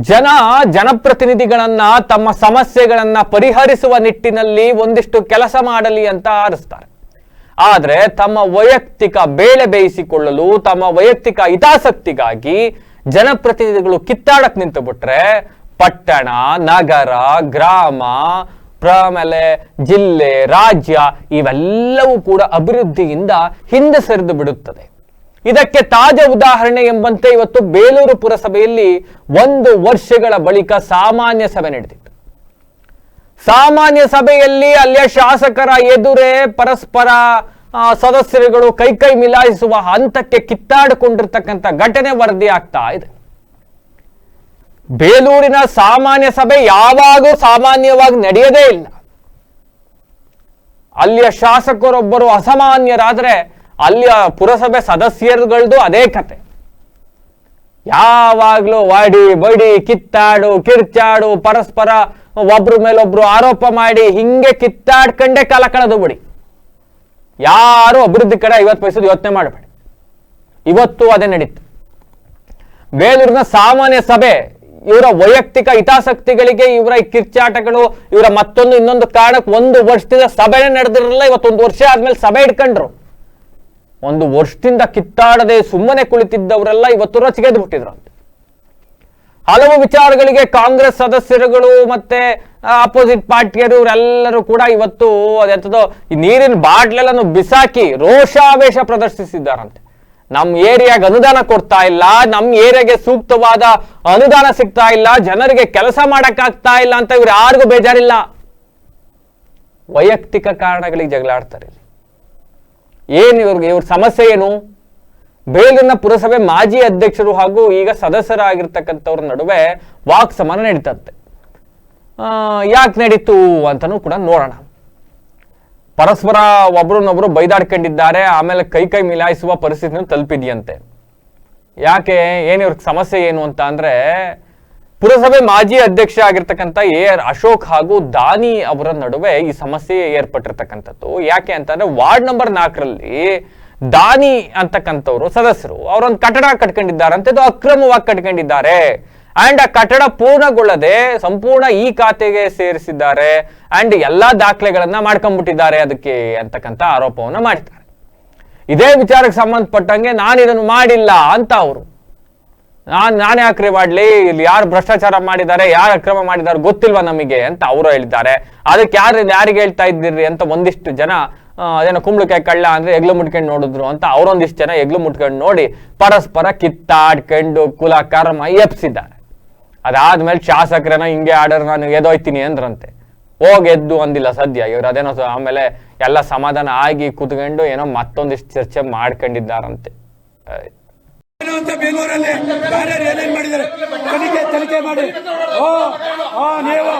ಜನ ಜನಪ್ರತಿನಿಧಿಗಳನ್ನ ತಮ್ಮ ಸಮಸ್ಯೆಗಳನ್ನ ಪರಿಹರಿಸುವ ನಿಟ್ಟಿನಲ್ಲಿ ಒಂದಿಷ್ಟು ಕೆಲಸ ಮಾಡಲಿ ಅಂತ ಆರಿಸ್ತಾರೆ. ಆದರೆ ತಮ್ಮ ವೈಯಕ್ತಿಕ ಬೇಳೆ ಬೇಯಿಸಿಕೊಳ್ಳಲು, ತಮ್ಮ ವೈಯಕ್ತಿಕ ಹಿತಾಸಕ್ತಿಗಾಗಿ ಜನಪ್ರತಿನಿಧಿಗಳು ಕಿತ್ತಾಡಕ್ ನಿಂತು ಬಿಟ್ರೆ ಪಟ್ಟಣ, ನಗರ, ಗ್ರಾಮ ಆಮೇಲೆ ಜಿಲ್ಲೆ, ರಾಜ್ಯ ಇವೆಲ್ಲವೂ ಕೂಡ ಅಭಿವೃದ್ಧಿಯಿಂದ ಹಿಂದೆ ಸರಿದು ಬಿಡುತ್ತದೆ. ಇದಕ್ಕೆ ತಾಜಾ ಉದಾಹರಣೆ ಎಂಬಂತೆ ಇವತ್ತು ಬೇಲೂರು ಪುರಸಭೆಯಲ್ಲಿ ಒಂದು ವರ್ಷಗಳ ಬಳಿಕ ಸಾಮಾನ್ಯ ಸಭೆ ನಡೆದಿತ್ತು. ಸಾಮಾನ್ಯ ಸಭೆಯಲ್ಲಿ ಅಲ್ಲಿಯ ಶಾಸಕರ ಎದುರೇ ಪರಸ್ಪರ ಸದಸ್ಯರುಗಳು ಕೈ ಕೈ ಮಿಲಾಯಿಸುವ ಹಂತಕ್ಕೆ ಕಿತ್ತಾಡಿಕೊಂಡಿರ್ತಕ್ಕಂಥ ಘಟನೆ ವರದಿ ಆಗ್ತಾ ಇದೆ. ಬೇಲೂರಿನ ಸಾಮಾನ್ಯ ಸಭೆ ಯಾವಾಗೂ ಸಾಮಾನ್ಯವಾಗಿ ನಡೆಯದೇ ಇಲ್ಲ. ಅಲ್ಲಿಯ ಶಾಸಕರೊಬ್ಬರು ಅಸಾಮಾನ್ಯರಾದ್ರೆ ಅಲ್ಲಿಯ ಪುರಸಭೆ ಸದಸ್ಯರುಗಳದ್ದು ಅದೇ ಕತೆ. ಯಾವಾಗ್ಲೂ ವಾಡಿ, ಬಡಿ, ಕಿತ್ತಾಡು, ಕಿರ್ಚಾಡು, ಪರಸ್ಪರ ಒಬ್ರ ಮೇಲೊಬ್ರು ಆರೋಪ ಮಾಡಿ ಹಿಂಗೆ ಕಿತ್ತಾಡ್ಕಂಡೇ ಕಾಲ ಕಳೆದು ಬಿಡಿ. ಯಾರು ಅಭಿವೃದ್ಧಿ ಕಡೆ ಐವತ್ತು ಪೈಸದ ಯೋಚನೆ ಮಾಡಬೇಡಿ. ಇವತ್ತು ಅದೇ ನಡೀತು. ಬೇಲೂರಿನ ಸಾಮಾನ್ಯ ಸಭೆ, ಇವರ ವೈಯಕ್ತಿಕ ಹಿತಾಸಕ್ತಿಗಳಿಗೆ ಇವರ ಕಿರ್ಚಾಟಗಳು, ಇವರ ಮತ್ತೊಂದು ಇನ್ನೊಂದು ಕಾರಣಕ್ಕೆ ಒಂದು ವರ್ಷದಿಂದ ಸಭೆನೇ ನಡೆದಿರಲಿಲ್ಲ, ಇವತ್ತೊಂದು ವರ್ಷ ಆದ್ಮೇಲೆ ಸಭೆ ಇಟ್ಕೊಂಡ್ರು ಒಂದು ವರ್ಷದಿಂದ ಕಿತ್ತಾಡದೆ ಸುಮ್ಮನೆ ಕುಳಿತಿದ್ದವರೆಲ್ಲ ಇವತ್ತು ರಚಿಗೆದ್ದು ಬಿಟ್ಟಿದ್ರಂತೆ ಹಲವು ವಿಚಾರಗಳಿಗೆ ಕಾಂಗ್ರೆಸ್ ಸದಸ್ಯರುಗಳು ಮತ್ತೆ ಅಪೋಸಿಟ್ ಪಾರ್ಟಿಯರು ಇವರೆಲ್ಲರೂ ಕೂಡ ಇವತ್ತು ಅದೆಂತದೋ ಈ ನೀರಿನ ಬಾಟ್ಲೆಲ್ಲನು ಬಿಸಾಕಿ ರೋಷಾವೇಶ ಪ್ರದರ್ಶಿಸಿದ್ದಾರಂತೆ. ನಮ್ಮ ಏರಿಯಾಗೆ ಅನುದಾನ ಕೊಡ್ತಾ ಇಲ್ಲ ನಮ್ಮ ಏರಿಯಾಗೆ ಸೂಕ್ತವಾದ ಅನುದಾನ ಸಿಗ್ತಾ ಇಲ್ಲ, ಜನರಿಗೆ ಕೆಲಸ ಮಾಡೋಕ್ಕಾಗ್ತಾ ಇಲ್ಲ ಅಂತ ಇವ್ರು ಯಾರಿಗೂ ಬೇಜಾರಿಲ್ಲ. ವೈಯಕ್ತಿಕ ಕಾರಣಗಳಿಗೆ ಜಗಳಾಡ್ತಾರೆ ಇಲ್ಲಿ. ಏನು ಇವ್ರಿಗೆ? ಇವ್ರ ಸಮಸ್ಯೆ ಏನು? ಬೇಲೂರಿನ ಪುರಸಭೆ ಮಾಜಿ ಅಧ್ಯಕ್ಷರು ಹಾಗೂ ಈಗ ಸದಸ್ಯರಾಗಿರ್ತಕ್ಕಂಥವ್ರ ನಡುವೆ ವಾಕ್ ಸಮಾನ ನಡೀತಂತೆ. ಯಾಕೆ ನಡೀತು ಅಂತನೂ ಕೂಡ ನೋಡೋಣ. ಪರಸ್ಪರ ಒಬ್ರನ್ನೊಬ್ರು ಬೈದಾಡ್ಕೊಂಡಿದ್ದಾರೆ, ಆಮೇಲೆ ಕೈ ಕೈ ಮಿಲಾಯಿಸುವ ಪರಿಸ್ಥಿತಿನೂ ತಲುಪಿದೆಯಂತೆ. ಯಾಕೆ? ಏನು ಇವ್ರಿಗೆ ಸಮಸ್ಯೆ ಏನು ಅಂತ ಅಂದ್ರೆ ಪುರಸಭೆ ಮಾಜಿ ಅಧ್ಯಕ್ಷ ಆಗಿರ್ತಕ್ಕಂಥ ಎ ಆರ್ ಅಶೋಕ್ ಹಾಗೂ ದಾನಿ ಅವರ ನಡುವೆ ಈ ಸಮಸ್ಯೆ ಏರ್ಪಟ್ಟಿರ್ತಕ್ಕಂಥದ್ದು. ಯಾಕೆ ಅಂತಂದ್ರೆ ವಾರ್ಡ್ ನಂಬರ್ ನಾಲ್ಕರಲ್ಲಿ ದಾನಿ ಅಂತಕ್ಕಂಥವ್ರು ಸದಸ್ಯರು, ಅವರೊಂದು ಕಟ್ಟಡ ಕಟ್ಕೊಂಡಿದ್ದಾರೆ ಅಂತ ಇದು ಅಕ್ರಮವಾಗಿ ಕಟ್ಕೊಂಡಿದ್ದಾರೆ. ಅಂಡ್ ಆ ಕಟ್ಟಡ ಪೂರ್ಣಗೊಳ್ಳದೆ ಸಂಪೂರ್ಣ ಈ ಖಾತೆಗೆ ಸೇರಿಸಿದ್ದಾರೆ. ಅಂಡ್ ಎಲ್ಲಾ ದಾಖಲೆಗಳನ್ನ ಮಾಡ್ಕೊಂಡ್ಬಿಟ್ಟಿದ್ದಾರೆ ಅದಕ್ಕೆ ಅಂತಕ್ಕಂಥ ಆರೋಪವನ್ನ ಮಾಡಿದ್ದಾರೆ. ಇದೇ ವಿಚಾರಕ್ಕೆ ಸಂಬಂಧಪಟ್ಟಂಗೆ ನಾನು ಇದನ್ನು ಮಾಡಿಲ್ಲ ಅಂತ ಅವರು ನಾನ್ ನಾನೇ ಯಾಕ್ರಿ ಮಾಡ್ಲಿ, ಇಲ್ಲಿ ಯಾರು ಭ್ರಷ್ಟಾಚಾರ ಮಾಡಿದ್ದಾರೆ, ಯಾರು ಅಕ್ರಮ ಮಾಡಿದ್ದಾರೆ ಗೊತ್ತಿಲ್ವಾ ನಮಗೆ ಅಂತ ಅವರು ಹೇಳಿದ್ದಾರೆ. ಅದಕ್ಕೆ ಯಾರು ಯಾರಿಗೆ ಹೇಳ್ತಾ ಇದ್ದೀರಿ ಅಂತ ಒಂದಿಷ್ಟು ಜನ ಅದೇನೋ ಕುಂಬಳಕಾಯಿ ಕಳ್ಳ ಅಂದ್ರೆ ಎಗ್ಲು ಮುಟ್ಕೊಂಡು ನೋಡಿದ್ರು ಅಂತ ಅವರೊಂದಿಷ್ಟು ಜನ ಎಗ್ಲು ಮುಟ್ಕೊಂಡು ನೋಡಿ ಪರಸ್ಪರ ಕಿತ್ತಾಡ್ಕೊಂಡು ಕುಲ ಕರ್ಮ ಎಪ್ಸಿದ್ದಾರೆ ಅದಾದ್ಮೇಲೆ ಶಾಸಕರೇನೋ ಹಿಂಗೆ ಆರ್ಡರ್ ನಾನು ಎದೋಯ್ತೀನಿ ಅಂದ್ರಂತೆ. ಹೋಗ್ ಎದ್ದು ಅಂದಿಲ್ಲ ಸದ್ಯ ಇವ್ರು. ಅದೇನೋ ಆಮೇಲೆ ಎಲ್ಲ ಸಮಾಧಾನ ಆಗಿ ಕೂತ್ಕೊಂಡು ಏನೋ ಮತ್ತೊಂದಿಷ್ಟು ಚರ್ಚೆ ಮಾಡ್ಕೊಂಡಿದ್ದಾರಂತೆ. ಆಯ್ತು. ಬ್ಯಾನರ್ ಏನೇನ್ ಮಾಡಿದ್ದಾರೆ? ತನಿಖೆ ತನಿಖೆ ಮಾಡಿ. ಓ ಓ, ನೀವು.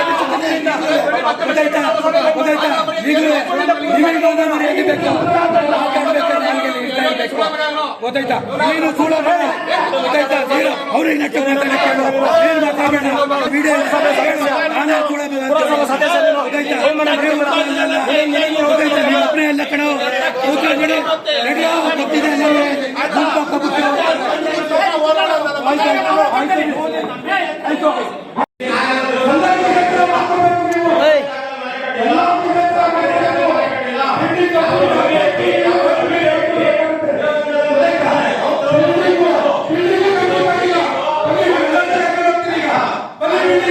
ಬಿಚ್ಚುತ್ತದೆ. ಗೊತ್ತಾಯ್ತಾ? ಗೊತ್ತಾಯ್ತಾ? ಈಗಲೇ. ಗೊತ್ತಾಯ್ತಾ? ನೀನು ಕೂಡ. ಗೊತ್ತಾಯ್ತಾ? ನೀನು. ಅವ್ರಿಗೆ ಮಾತಾಡಕ್ಕೆ ಹೇಳು. ನೀನು ಮಾತಾಡಬೇಡ ವಿಡಿಯೋ ನಾನೇ ಸುಳ್ಳು ಬೇಡ ಅಂತ ಹೇಳು. ಗೊತ್ತಾಯ್ತಾ ನೀವು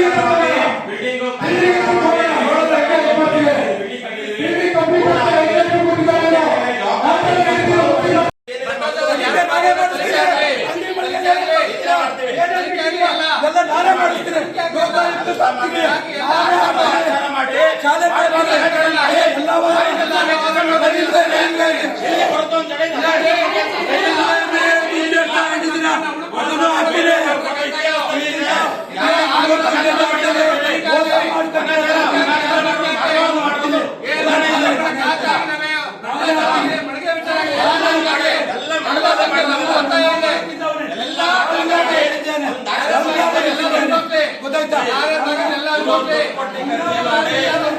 ಮಾತಾಡಲ್ಲ. 네.